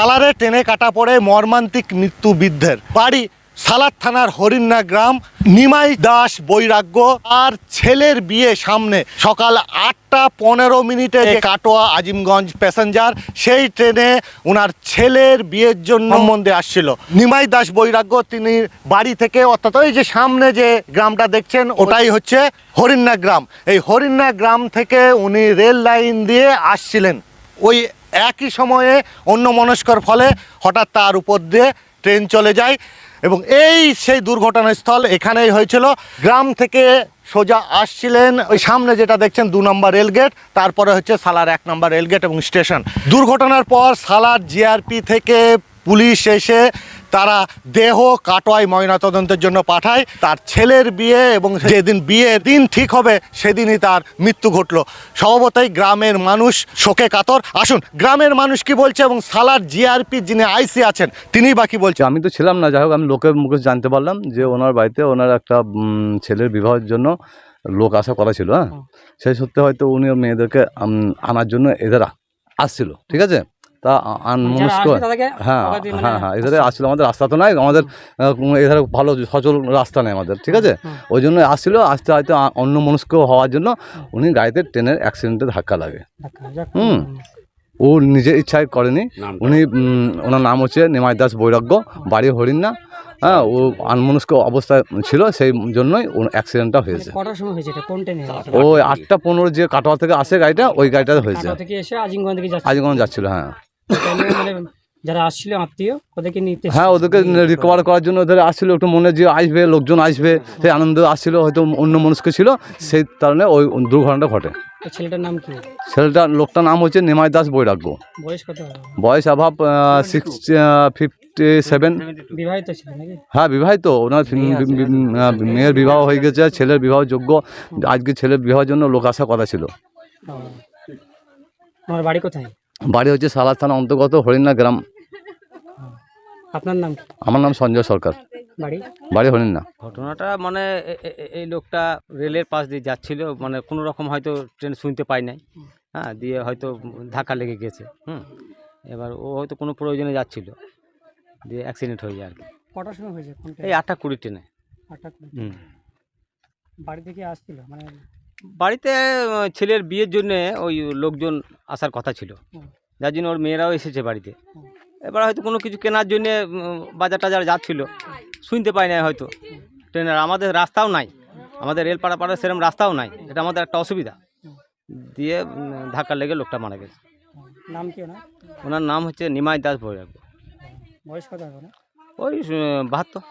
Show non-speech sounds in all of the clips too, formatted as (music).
সালারে টেনে কাটা পড়ে মর্মান্তিক মৃত্যু বৃদ্ধের বাড়ি সালার থানার হরিণা গ্রাম নিমাই দাস বৈরাগ্য আর ছেলের বিয়ে সামনে। সকাল আটটা পনেরো মিনিটে যে কাটোয়া আজিমগঞ্জ প্যাসেঞ্জার সেই ট্রেনে ওনার ছেলের বিয়ের জন্য সম্বন্ধে আসছিল। নিমাই দাস বৈরাগ্য তিনি বাড়ি থেকে অর্থাৎ ওই যে সামনে যে গ্রামটা দেখছেন ওটাই হচ্ছে হরিণা গ্রাম। এই হরিণা গ্রাম থেকে উনি রেল লাইন দিয়ে আসছিলেন। ওই একই সময়ে অন্য মনস্কর ফলে হঠাৎ তার উপর দিয়ে ট্রেন চলে যায় এবং এই সেই দুর্ঘটনাস্থল এখানেই হয়েছিল। গ্রাম থেকে সোজা আসছিলেন, ওই সামনে যেটা দেখছেন দু নম্বর রেলগেট, তারপরে হচ্ছে সালার এক নম্বর রেলগেট এবং স্টেশন। দুর্ঘটনার পর সালার জিআরপি থেকে পুলিশ এসে তারা দেহ কাটোয়ায় ময়নাতদন্তের জন্য পাঠায়। তার ছেলের বিয়ে এবং যেদিন বিয়ে দিন ঠিক হবে সেদিনই তার মৃত্যু ঘটলো। স্বভাবতই গ্রামের মানুষ শোকে কাতর। আসুন গ্রামের মানুষ কি বলছে এবং সালার জিআরপি যিনি আইসি আছেন তিনিই বাকি বলছে? আমি তো ছিলাম না যাই হোক আমি লোকের মুখে জানতে পারলাম যে ওনার বাড়িতে ওনার একটা ছেলের বিবাহের জন্য লোক আসা করা ছিল হ্যাঁ? সেই সত্যি হয়তো উনি মেয়েদেরকে আনার জন্য এদের আসছিল ঠিক আছে? তা আনমনস্ক হ্যাঁ মানে- হ্যাঁ হ্যাঁ এধারে আসছিল আমাদের রাস্তা তো নাই আমাদের এধারে ভালো সচল রাস্তা নেই আমাদের ঠিক আছে? ওই জন্য আসছিল আসতে হয়তো অন্য মনস্ক হওয়ার জন্য উনি গাড়িতে ট্রেনের অ্যাক্সিডেন্টে ধাক্কা লাগে। হুম। ও নিজের ইচ্ছায় করেনি। উনি ওনার নাম হচ্ছে নিমাই দাস বৈরাগ্য বাড়ি হরিণ। না হ্যাঁ ও আনমনস্ক অবস্থায় ছিল সেই জন্যই ওর অ্যাক্সিডেন্টটা হয়েছে। কটার সময় হয়েছে এটা? কোন ট্রেনে ও আটটা পনেরো যে কাটোয়া থেকে আসে গাড়িটা ওই গাড়িটাতে হয়েছে। আজিমগঞ্জ যাচ্ছিল হ্যাঁ। মানে (coughs) যারা আসছিল আত্মীয় ওদেরকে নিতে হ্যাঁ ওদেরকে রিকভার করার জন্য ওদের আসছিল একটু মনে যে আসবে লোকজন আসবে সেই আনন্দ আসছিল হয়তো অন্য মনস্ক ছিল সেই কারণে ওই দুর্ঘটনাটা ঘটে। ছেলেটার নাম কি? ছেলেটার লোকটার নাম হচ্ছে নিমাই দাস বৈরাগ্য বয়স কত? বয়স অভাব সিক্স ফিফটি সেভেন বিবাহিত ছিল নাকি? হ্যাঁ বিবাহিত ওনার আহ, মেয়ের বিবাহ হয়ে গেছে ছেলের বিবাহ যোগ্য। আজকে ছেলের বিবাহের জন্য লোক আসার কথা ছিল। আমার বাড়ি কোথায়? বাড়ি হচ্ছে সালার থানা অন্তর্গত হরিণা গ্রাম। আপনার নাম? আমার নাম সঞ্জয় সরকার। বাড়ি? বাড়ি হরিণা। ঘটনাটা মানে এই লোকটা রেলের পাশ দিয়ে যাচ্ছিল মানে কোনো রকম হয়তো ট্রেন শুনতে পায় নাই। হ্যাঁ দিয়ে হয়তো ধাক্কা লেগে গেছে হুম। এবার ও হয়তো কোনো প্রয়োজনে যাচ্ছিল দিয়ে অ্যাক্সিডেন্ট হয়ে যায় আর কি। কটার সময় হয়েছে? এই আটটা কুড়ি ট্রেনে। আটটা কুড়ি। হুম। বাড়ি থেকে আসছিল? মানে বাড়িতে ছেলের বিয়ের জন্যে ওই লোকজন আসার কথা ছিল। যার জন্য ওর মেয়েরাও এসেছে বাড়িতে। এবার হয়তো কোনো কিছু কেনার জন্যে বাজার টাজার যাচ্ছিল। শুনতে পাই না হয়তো। ট্রেনের আমাদের রাস্তাও নাই। আমাদের রেল পাড়া সেরকম রাস্তাও নাই। এটা আমাদের একটা অসুবিধা। দিয়ে ধাক্কা লেগে লোকটা মারা গেছে। নাম কি ওনার? নাম হচ্ছে নিমাই দাস বৈরাগ্য বয়স কত হবে না ওই বাহাত্তর।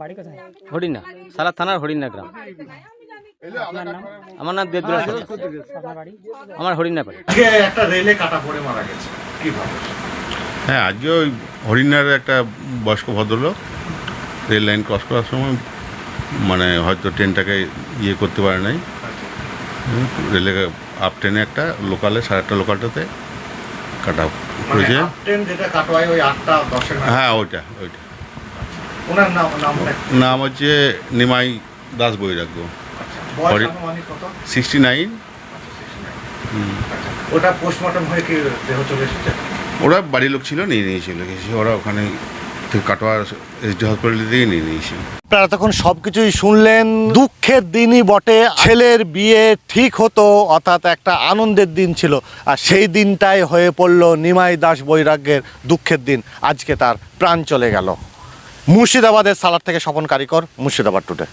বাড়ি কোথায়? হরিণা সারা থানার হরিণা গ্রাম। আমার নাম। আপনার বাড়ি আমার হরিণা বাড়ি একটা রেলে কাটা পড়ে মারা গেছে। কীভাবে হ্যাঁ আজকে ওই হরিণার একটা বয়স্ক ভদ্রলোক রেল লাইন ক্রস করার সময় মানে হয়তো ট্রেনটাকে ইয়ে করতে পারে নাই। রেলে আপ ট্রেনে একটা লোকালে সাড়ে আটটা লোকালটাতে কাটা মানে করেছে। হ্যাঁ ওইটা ওইটা। ওনার নাম নামটা কি? নাম হচ্ছে নিমাই দাস বৈরাগ্য। সিক্সটি নাইন ওটা পোস্টমর্টম হয়ে কি দেহ চলে এসেছে? ওরা বাড়ির লোক ছিল নিয়ে নিয়েছিল। ওরা ওখানে কাটোয়া এসডি হসপিটাল থেকে নিয়ে নিয়েছিল। আপনারা তখন সবকিছুই শুনলেন দুঃখের দিনই বটে ছেলের বিয়ে ঠিক হতো অর্থাৎ একটা আনন্দের দিন ছিল আর সেই দিনটাই হয়ে পড়ল নিমাই দাস বৈরাগ্যের দুঃখের দিন। আজকে তার প্রাণ চলে গেল। মুর্শিদাবাদের সালার থেকে স্বপন কারিকর মুর্শিদাবাদ টুডে